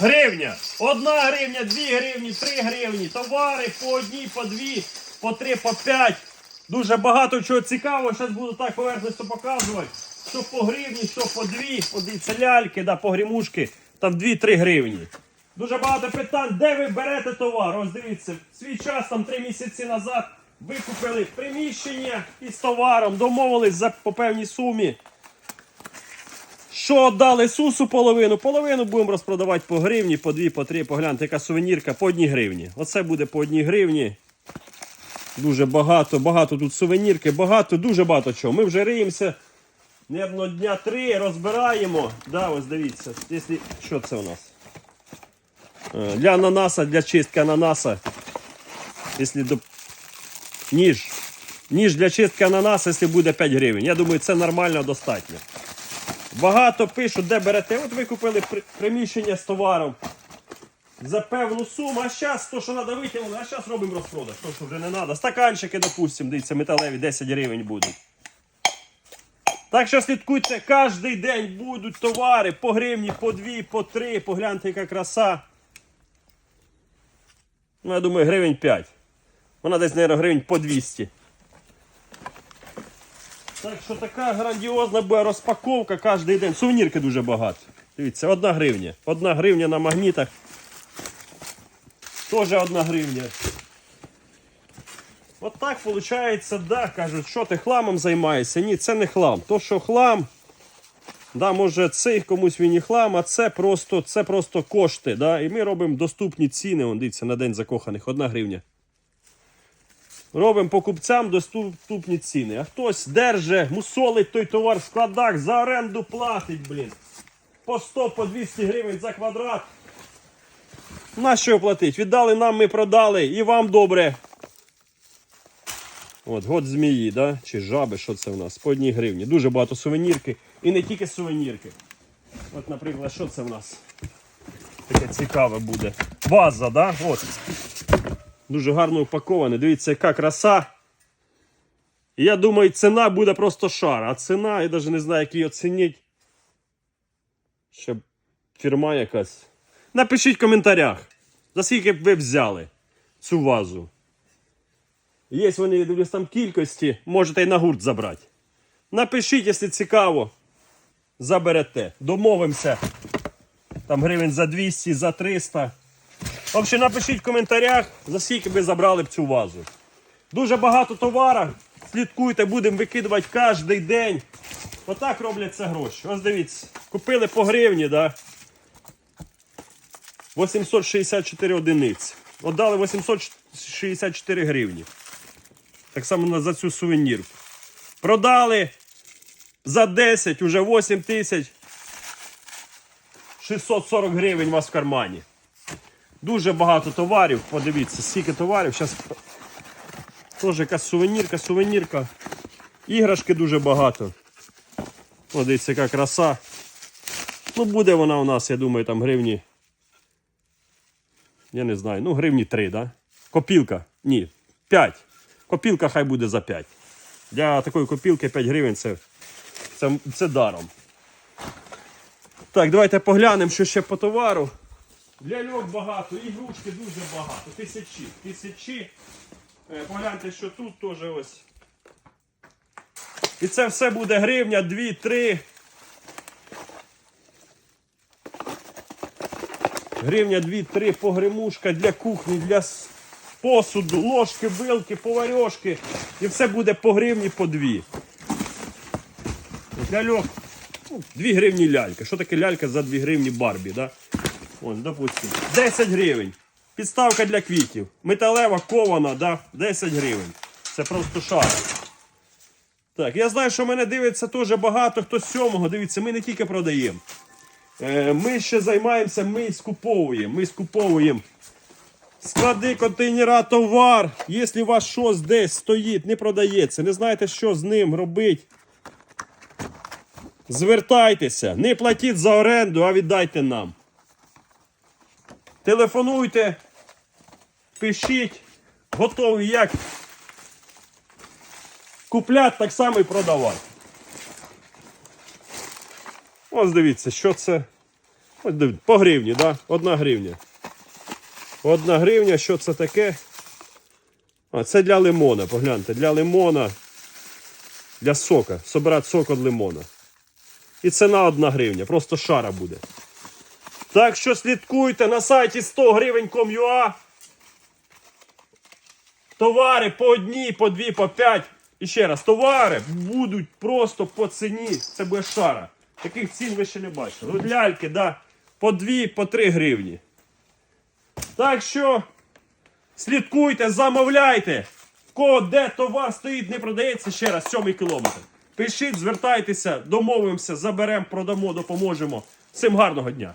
гривня. Одна гривня, дві гривні, три гривні. Товари по одній, по дві, по три, по п'ять. Дуже багато чого цікавого. Зараз буду так поверхностно показувати. Що по гривні, що по дві. Подивіться, ляльки, да, погрімушки. Там 2-3 гривні. Дуже багато питань, де ви берете товар? Ось дивіться, свій час там 3 місяці назад викупили приміщення із товаром, домовились за по певній сумі. Що дали сусу половину? Половину будемо розпродавати по гривні, по дві, по три. Погляньте, яка сувенірка по одній гривні. Оце буде по одній гривні. Дуже багато, багато тут сувенірки, багато, дуже багато чого. Ми вже риємося. Нервно дня три розбираємо. Да, ось дивіться. Якщо... Що це у нас? Е, Для ананаса, для чистки ананаса. Якщо до... Ніж. Ніж для чистки ананаса, якщо буде 5 гривень. Я думаю, це нормально достатньо. Багато пишуть, де берете. От ви купили приміщення з товаром за певну суму, а зараз то, що треба витягнути, а зараз робимо розпродаж. То, що вже не треба. Стаканчики, допустимо, дивіться, металеві 10 гривень будуть. Так що слідкуйте, кожен день будуть товари по гривні, по дві, по три. Погляньте, яка краса. Ну, я думаю, гривень 5. Вона десь, мабуть, гривень по 200. Так що така грандіозна буде розпаковка кожен день. Сувенірки дуже багато. Дивіться, одна гривня. Одна гривня на магнітах. Теж одна гривня. От так виходить, да, кажуть, що ти хламом займаєшся. Ні, це не хлам. То, що хлам, да, може цей комусь він і хлам, а це просто, це просто кошти. Да? І ми робимо доступні ціни. Вон, дивіться, на день закоханих. Одна гривня. Робимо покупцям доступні ціни. А хтось держить, мусолить той товар в складах, за оренду платить, блін. По 100, по 200 гривень за квадрат. На що платить? Віддали нам, ми продали, і вам добре. От, год змії, да? чи жаби, що це у нас? По одній гривні. Дуже багато сувенірки. І не тільки сувенірки. От, наприклад, що це в нас? Таке цікаве буде. Ваза, да? От. Дуже гарно упаковане. Дивіться, яка краса. Я думаю, ціна буде просто шар. А ціна, я навіть не знаю, як її оцінити. Щоб фірма якась. Напишіть в коментарях, за скільки б ви взяли цю вазу. Є вони, я дивлюсь, там кількості, можете і на гурт забрати. Напишіть, якщо цікаво. Заберете. Домовимося. Там гривень за 200, за 300. В общем, напишіть в коментарях, за скільки ви забрали б цю вазу. Дуже багато товару. Слідкуйте, будемо викидувати кожен день. Отак робляться гроші. Ось дивіться, купили по гривні, да? 864 одиниці. Отдали 864 гривні. Так само за цю сувенірку. Продали за 10, уже 8 тисяч 640 гривень у вас в кармані. Дуже багато товарів. Подивіться, скільки товарів. Зараз теж якась сувенірка, сувенірка. Іграшки дуже багато. О, яка краса. Ну, буде вона у нас, я думаю, там гривні. Я не знаю, ну гривні 3, да? Копілка. Ні, 5. Копілка хай буде за 5. Для такої копілки 5 гривень це, це, це даром. Так, давайте поглянемо, що ще по товару. Ляльок багато, ігрушки дуже багато. Тисячі. Тисячі. Е, Погляньте, що тут теж ось. І це все буде гривня, 2, 3. Гривня 2-3 погремушка для кухні, для посуду, ложки, вилки, поварьошки. І все буде по гривні по дві. Ляльок. Ну, 2 гривні лялька. Що таке лялька за 2 гривні Барбі, да? Ось, допустимо. 10 гривень. Підставка для квітів. Металева кована, да? 10 гривень. Це просто шар. Так, я знаю, що мене дивиться теж багато хто з сьомого. Дивіться, ми не тільки продаємо. Е, Ми ще займаємося, ми скуповуємо. Ми скуповуємо склади, контейнера, товар. Якщо у вас щось десь стоїть, не продається, не знаєте, що з ним робити. Звертайтеся, не платіть за оренду, а віддайте нам. Телефонуйте, пишіть, готові як купляти, так само і продавати. Ось дивіться, що це. Ось дивіться, по гривні, да? Одна гривня. Одна гривня, що це таке? А, це для лимона, погляньте, для лимона, для сока. Собирати сок від лимона. І ціна одна гривня, просто шара буде. Так що слідкуйте на сайті 100 гривень.com.ua. Товари по одній, по дві, по п'ять. І ще раз, товари будуть просто по ціні. Це буде шара. Таких цін ви ще не бачили. От ляльки, да, по дві, по три гривні. Так що слідкуйте, замовляйте. В кого де товар стоїть, не продається ще раз, сьомий кілометр. Пишіть, звертайтеся, домовимося, заберемо, продамо, допоможемо. Всім гарного дня!